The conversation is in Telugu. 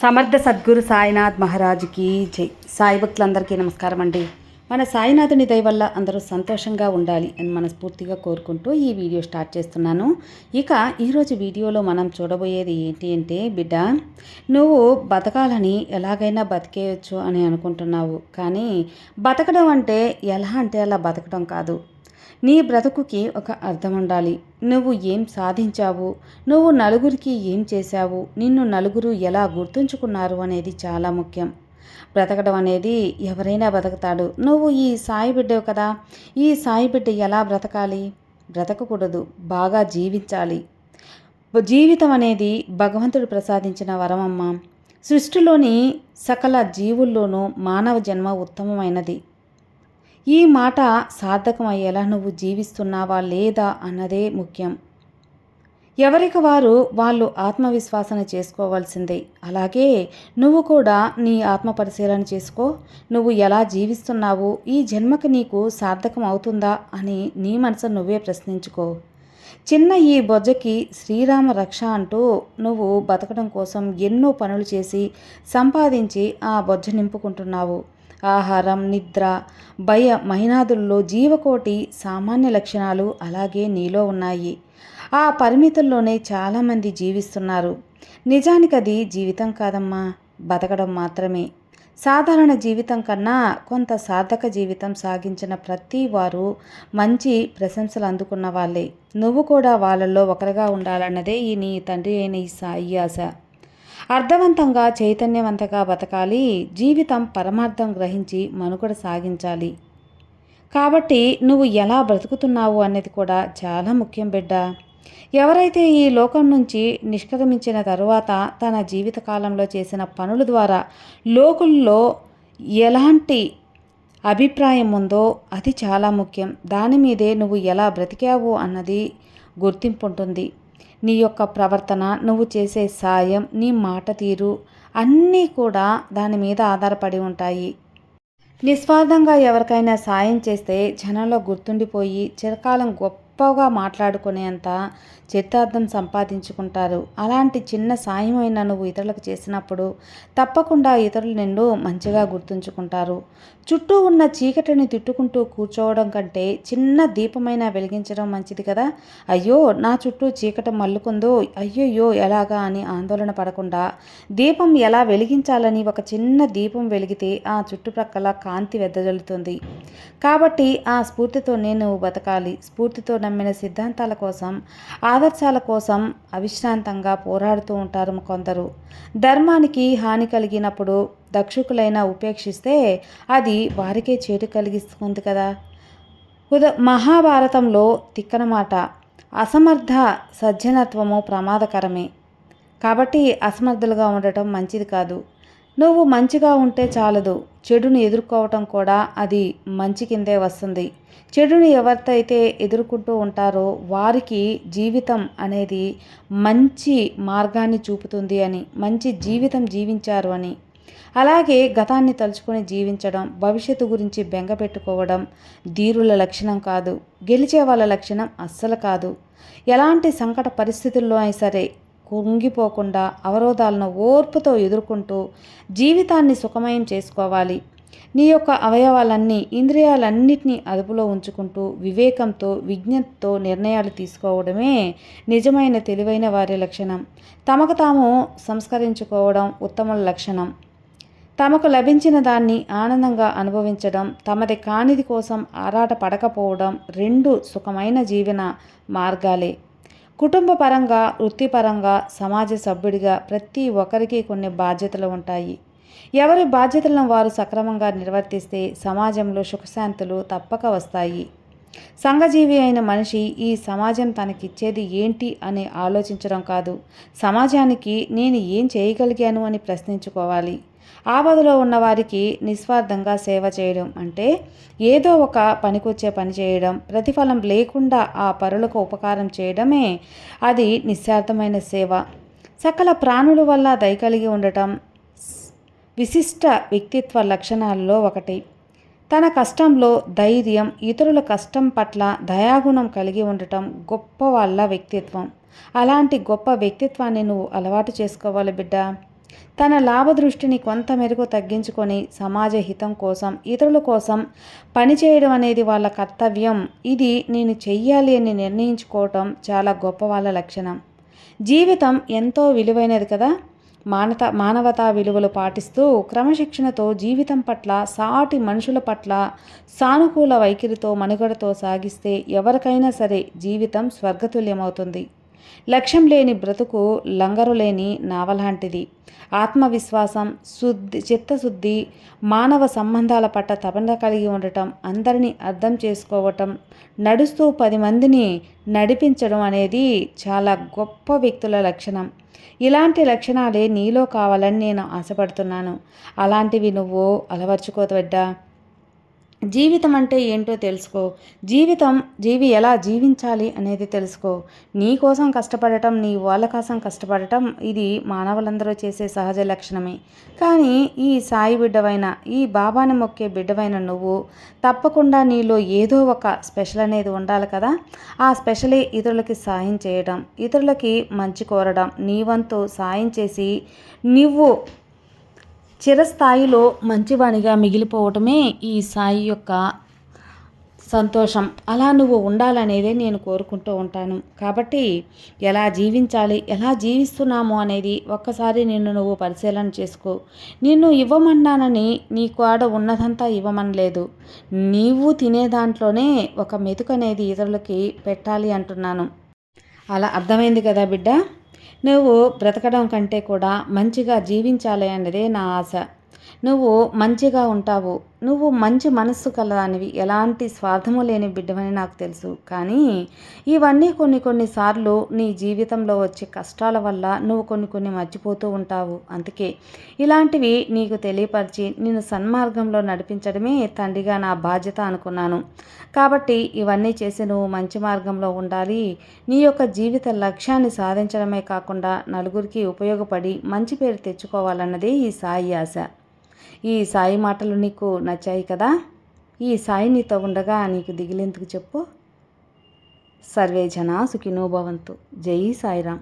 సమర్థ సద్గురు సాయినాథ్ మహారాజుకి జై. సాయి భక్తులందరికీ నమస్కారం అండి. మన సాయినాథుని దయ వల్ల అందరూ సంతోషంగా ఉండాలి అని మనస్ఫూర్తిగా కోరుకుంటూ ఈ వీడియో స్టార్ట్ చేస్తున్నాను. ఇక ఈరోజు వీడియోలో మనం చూడబోయేది ఏంటి అంటే బిడ్డ నువ్వు బతకాలని ఎలాగైనా బతికేయచ్చు అని అనుకుంటున్నావు. కానీ బతకడం అంటే ఎలా అంటే అలా బతకడం కాదు. నీ బ్రతుకుకి ఒక అర్థం ఉండాలి నువ్వు ఏం సాధించావు? నువ్వు నలుగురికి ఏం చేశావు? నిన్ను నలుగురు ఎలా గుర్తుంచుకున్నారు అనేది చాలా ముఖ్యం. బ్రతకడం అనేది ఎవరైనా బ్రతకతాడు. నువ్వు ఈ సాయి బిడ్డవు కదా. ఈ సాయి బిడ్డ ఎలా బ్రతకాలి? బ్రతకకూడదు. బాగా జీవించాలి. జీవితం అనేది భగవంతుడు ప్రసాదించిన వరమమ్మ. సృష్టిలోని సకల జీవుల్లోనూ మానవ జన్మ ఉత్తమమైనది. ఈ మాట సార్థకమయ్యేలా నువ్వు జీవిస్తున్నావా లేదా అన్నదే ముఖ్యం. ఎవరికి వారు వాళ్ళు ఆత్మవిశ్వాసన చేసుకోవాల్సిందే. అలాగే నువ్వు కూడా నీ ఆత్మ పరిశీలన చేసుకో. నువ్వు ఎలా జీవిస్తున్నావు? ఈ జన్మకి నీకు సార్థకం అవుతుందా అని నీ మనసు నువ్వే ప్రశ్నించుకో. చిన్న ఈ బొజ్జకి శ్రీరామ రక్ష అంటూ నువ్వు బతకడం కోసం ఎన్నో పనులు చేసి సంపాదించి ఆ బొజ్జ నింపుకుంటున్నావు. ఆహారం నిద్ర భయ మహినాదుల్లో జీవకోటి సామాన్య లక్షణాలు అలాగే నీలో ఉన్నాయి. ఆ పరిమితుల్లోనే చాలామంది జీవిస్తున్నారు. నిజానికి అది జీవితం కాదమ్మా బతకడం మాత్రమే. సాధారణ జీవితం కన్నా కొంత సార్థక జీవితం సాగించిన ప్రతి వారు మంచి ప్రశంసలు అందుకున్న వాళ్ళే. నువ్వు కూడా వాళ్ళల్లో ఒకరిగా ఉండాలన్నదే ఈ నీ తండ్రి అయిన ఈ సాయి ఆశ. అర్థవంతంగా చైతన్యవంతంగా బతకాలి. జీవితం పరమార్థం గ్రహించి మనుగడ సాగించాలి. కాబట్టి నువ్వు ఎలా బ్రతుకుతున్నావు అనేది కూడా చాలా ముఖ్యం బిడ్డ. ఎవరైతే ఈ లోకం నుంచి నిష్క్రమించిన తరువాత తన జీవితకాలంలో చేసిన పనుల ద్వారా లోకుల్లో ఎలాంటి అభిప్రాయం ఉందో అది చాలా ముఖ్యం. దాని మీదే నువ్వు ఎలా బ్రతికావు అన్నది గుర్తింపు ఉంటుంది. నీ యొక్క ప్రవర్తన నువ్వు చేసే సాయం నీ మాట తీరు అన్నీ కూడా దాని మీద ఆధారపడి ఉంటాయి. నిస్వార్థంగా ఎవరికైనా సాయం చేస్తే జనంలో గుర్తుండిపోయి చిరకాలం గొప్ప గొప్పగా మాట్లాడుకునేంత చిత్తార్థం సంపాదించుకుంటారు. అలాంటి చిన్న సాయం అయినా నువ్వు ఇతరులకు చేసినప్పుడు తప్పకుండా ఇతరులు నిన్ను మంచిగా గుర్తుంచుకుంటారు. చుట్టూ ఉన్న చీకటిని తిట్టుకుంటూ కూర్చోవడం కంటే చిన్న దీపమైన వెలిగించడం మంచిది కదా? అయ్యో నా చుట్టూ చీకటి మల్లుకుందో అయ్యయ్యో ఎలాగా అని ఆందోళన పడకుండా దీపం ఎలా వెలిగించాలని ఒక చిన్న దీపం వెలిగితే ఆ చుట్టుప్రక్కల కాంతి వెదజల్లుతుంది. కాబట్టి ఆ స్ఫూర్తితో నేను బతకాలి. స్ఫూర్తితో నమ్మిన సిద్ధాంతాల కోసం ఆదర్శాల కోసం అవిశ్రాంతంగా పోరాడుతూ ఉంటారు కొందరు. ధర్మానికి హాని కలిగినప్పుడు దక్షుకులైన ఉపేక్షిస్తే అది వారికే చేటు కలిగిస్తుంది కదా. ఉద మహాభారతంలో తిక్కన మాట అసమర్థ సజ్జనత్వము ప్రమాదకరమే. కాబట్టి అసమర్థులుగా ఉండటం మంచిది కాదు. నువ్వు మంచిగా ఉంటే చాలదు. చెడుని ఎదుర్కోవటం కూడా అది మంచి కిందే వస్తుంది. చెడుని ఎవరితైతే ఎదుర్కొంటూ ఉంటారో వారికి జీవితం అనేది మంచి మార్గాన్ని చూపుతుంది అని మంచి జీవితం జీవించారు అని. అలాగే గతాన్ని తలుచుకొని జీవించడం భవిష్యత్తు గురించి బెంగ పెట్టుకోవడం ధీరుల లక్షణం కాదు. గెలిచే వాళ్ళ లక్షణం అస్సలు కాదు. ఎలాంటి సంకట పరిస్థితుల్లో అయినా సరే కుంగిపోకుండా అవరోధాలను ఓర్పుతో ఎదుర్కొంటూ జీవితాన్ని సుఖమయం చేసుకోవాలి. నీ యొక్క అవయవాలన్నీ ఇంద్రియాలన్నింటినీ అదుపులో ఉంచుకుంటూ వివేకంతో విజ్ఞతతో నిర్ణయాలు తీసుకోవడమే నిజమైన తెలివైన వారి లక్షణం. తమకు తాము సంస్కరించుకోవడం ఉత్తముల లక్షణం. తమకు లభించిన దాన్ని ఆనందంగా అనుభవించడం తమది కానిది కోసం ఆరాట పడకపోవడం రెండు సుఖమైన జీవన మార్గాలే. కుటుంబ పరంగా వృత్తిపరంగా సమాజ సభ్యుడిగా ప్రతి ఒక్కరికి కొన్ని బాధ్యతలు ఉంటాయి. ఎవరి బాధ్యతలను వారు సక్రమంగా నిర్వర్తిస్తే సమాజంలో సుఖశాంతులు తప్పక వస్తాయి. సంఘజీవి అయిన మనిషి ఈ సమాజం తనకిచ్చేది ఏంటి అని ఆలోచించడం కాదు. సమాజానికి నేను ఏం చేయగలిగాను అని ప్రశ్నించుకోవాలి. ఆపదలో ఉన్నవారికి నిస్వార్థంగా సేవ చేయడం అంటే ఏదో ఒక పనికొచ్చే పని చేయడం ప్రతిఫలం లేకుండా ఆ పరులకు ఉపకారం చేయడమే అది నిస్వార్థమైన సేవ. సకల ప్రాణుల వల్ల దయ కలిగి ఉండటం విశిష్ట వ్యక్తిత్వ లక్షణాల్లో ఒకటి. తన కష్టంలో ధైర్యం ఇతరుల కష్టం పట్ల దయాగుణం కలిగి ఉండటం గొప్ప వాళ్ళ వ్యక్తిత్వం. అలాంటి గొప్ప వ్యక్తిత్వాన్ని నువ్వు అలవాటు చేసుకోవాలి బిడ్డ. తన లాభదృష్టిని కొంత మెరుగు తగ్గించుకొని సమాజ హితం కోసం ఇతరుల కోసం పనిచేయడం అనేది వాళ్ళ కర్తవ్యం. ఇది నేను చెయ్యాలి అని నిర్ణయించుకోవటం చాలా గొప్ప వాళ్ళ లక్షణం. జీవితం ఎంతో విలువైనది కదా? మానత మానవతా విలువలు పాటిస్తూ క్రమశిక్షణతో జీవితం పట్ల సాటి మనుషుల పట్ల సానుకూల వైఖరితో మనుగడతో సాగిస్తే ఎవరికైనా సరే జీవితం స్వర్గతుల్యమవుతుంది. లక్ష్యం లేని బ్రతుకు లంగరు లేని నావలాంటిది. ఆత్మవిశ్వాసం శుద్ధి చిత్తశుద్ధి మానవ సంబంధాల పట్ల తపన కలిగి ఉండటం అందరినీ అర్థం చేసుకోవటం నడుస్తూ పది మందిని నడిపించడం అనేది చాలా గొప్ప వ్యక్తుల లక్షణం. ఇలాంటి లక్షణాలే నీలో కావాలని నేను ఆశపడుతున్నాను. అలాంటివి నువ్వు అలవర్చుకోవద్దా? జీవితం అంటే ఏంటో తెలుసుకో. జీవితం జీవి ఎలా జీవించాలి అనేది తెలుసుకో. నీ కోసం కష్టపడటం నీ వాళ్ళ కోసం కష్టపడటం ఇది మానవులందరూ చేసే సహజ లక్షణమే. కానీ ఈ సాయి బిడ్డవైన ఈ బాబాని మొక్కే బిడ్డవైన నువ్వు తప్పకుండా నీలో ఏదో ఒక స్పెషల్ అనేది ఉండాలి కదా. ఆ స్పెషలే ఇతరులకి సాయం చేయడం ఇతరులకి మంచి కోరడం నీ వంతు సాయం చేసి నువ్వు చిరస్థాయిలో మంచివాణిగా మిగిలిపోవటమే ఈ సాయి యొక్క సంతోషం. అలా నువ్వు ఉండాలనేదే నేను కోరుకుంటూ ఉంటాను. కాబట్టి ఎలా జీవించాలి ఎలా జీవిస్తున్నాము అనేది ఒక్కసారి నిన్ను నువ్వు పరిశీలన చేసుకో. నిన్ను ఇవ్వమన్నానని నీకు ఆడ ఉన్నదంతా ఇవ్వమనలేదు నీవు తినే దాంట్లోనే ఒక మెతుకు అనేది ఇతరులకి పెట్టాలి అంటున్నాను. అలా అర్థమైంది కదా బిడ్డ? నువ్వు బ్రతకడం కంటే కూడా మంచిగా జీవించాలి అన్నదే నా ఆశ. నువ్వు మంచిగా ఉంటావు. నువ్వు మంచి మనస్సు కలదానివి. ఎలాంటి స్వార్థము లేని బిడ్డమని నాకు తెలుసు. కానీ ఇవన్నీ కొన్ని కొన్నిసార్లు నీ జీవితంలో వచ్చే కష్టాల వల్ల నువ్వు కొన్ని కొన్ని మర్చిపోతూ ఉంటావు. అందుకే ఇలాంటివి నీకు తెలియపరిచి నేను సన్మార్గంలో నడిపించడమే తండ్రిగా నా బాధ్యత అనుకున్నాను. కాబట్టి ఇవన్నీ చేసి నువ్వు మంచి మార్గంలో ఉండాలి. నీ యొక్క జీవిత లక్ష్యాన్ని సాధించడమే కాకుండా నలుగురికి ఉపయోగపడి మంచి పేరు తెచ్చుకోవాలన్నదే ఈ సాయి ఆశ. ఈ సాయి మాటలు నీకు నచ్చాయి కదా? ఈ సాయి నీతో ఉండగా నీకు దిగిలేందుకు చెప్పు. సర్వే జనా సుఖినోభవంతు జై సాయిరామ్.